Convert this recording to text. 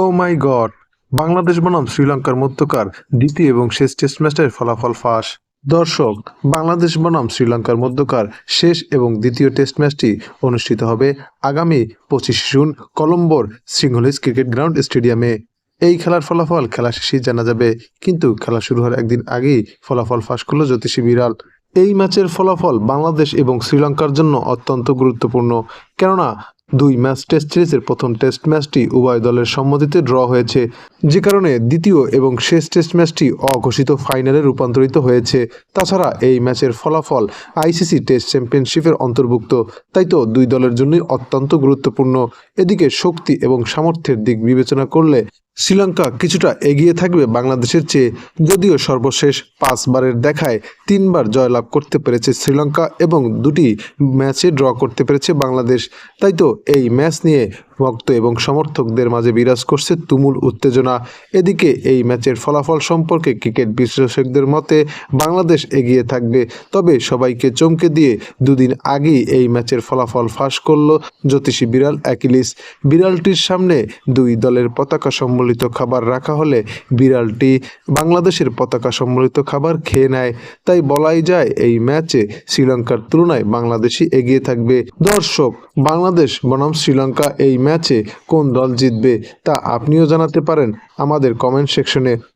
ও মাই god Bangladesh বনাম শ্রীলঙ্কার মধ্যকার দ্বিতীয় এবং শেষ টেস্ট ম্যাচের ফলাফল ফাঁস। দর্শক, বাংলাদেশ বনাম শ্রীলঙ্কার মধ্যকার শেষ এবং দ্বিতীয় টেস্ট ম্যাচটি অনুষ্ঠিত হবে আগামী পঁচিশে জুন কলম্বোর সিংহলিজ ক্রিকেট গ্রাউন্ড স্টেডিয়ামে। এই খেলার ফলাফল খেলা শেষেই জানা যাবে, কিন্তু খেলা শুরু হওয়ার একদিন আগেই ফলাফল ফাঁস করল জ্যোতিষী বিড়াল। এই ম্যাচের ফলাফল বাংলাদেশ এবং শ্রীলঙ্কার জন্য অত্যন্ত গুরুত্বপূর্ণ। কেননা দুই ম্যাচ টেস্ট সিরিজের প্রথম টেস্ট ম্যাচটি উভয় দলের সম্মতিতে ড্র হয়েছে। যে কারণে দ্বিতীয় এবং শেষ টেস্ট ম্যাচটি অঘোষিত ফাইনালে রূপান্তরিত হয়েছে। তাছাড়া এই ম্যাচের ফলাফল আইসিসি টেস্ট চ্যাম্পিয়নশিপের অন্তর্ভুক্ত। তাই তো দুই দলের জন্যই অত্যন্ত গুরুত্বপূর্ণ। এদিকে শক্তি এবং সামর্থ্যের দিক বিবেচনা করলে শ্রীলঙ্কা কিছুটা এগিয়ে থাকবে বাংলাদেশের চেয়ে। যদিও সর্বশেষ পাঁচবারের দেখায় তিনবার জয়লাভ করতে পেরেছে শ্রীলঙ্কা এবং দুটি ম্যাচে ড্র করতে পেরেছে বাংলাদেশ। তাই তো এই ম্যাচ নিয়ে ভক্ত এবং সমর্থকদের মাঝে বিরাজ করছে তুমুল উত্তেজনা। এদিকে এই ম্যাচের ফলাফল সম্পর্কে ক্রিকেট বিশ্লেষকদের মতে, বাংলাদেশ এগিয়ে থাকবে। তবে সবাইকে চমকে দিয়ে দুদিন আগেই এই ম্যাচের ফলাফল ফাঁস করল জ্যোতিষী বিড়াল অ্যাকিলিস। বিড়ালটির সামনে দুই দলের পতাকা সম্বলিত খাবার রাখা হলে বিড়ালটি বাংলাদেশের পতাকা সম্বলিত খাবার খেয়ে নেয়। তাই বলাই যায়, এই ম্যাচে শ্রীলঙ্কার তুলনায় বাংলাদেশই এগিয়ে থাকবে। দর্শক, বাংলাদেশ বনাম শ্রীলঙ্কা এই ম্যাচে কোন দল জিতবে তা আপনিও জানাতে পারেন আমাদের কমেন্ট সেকশনে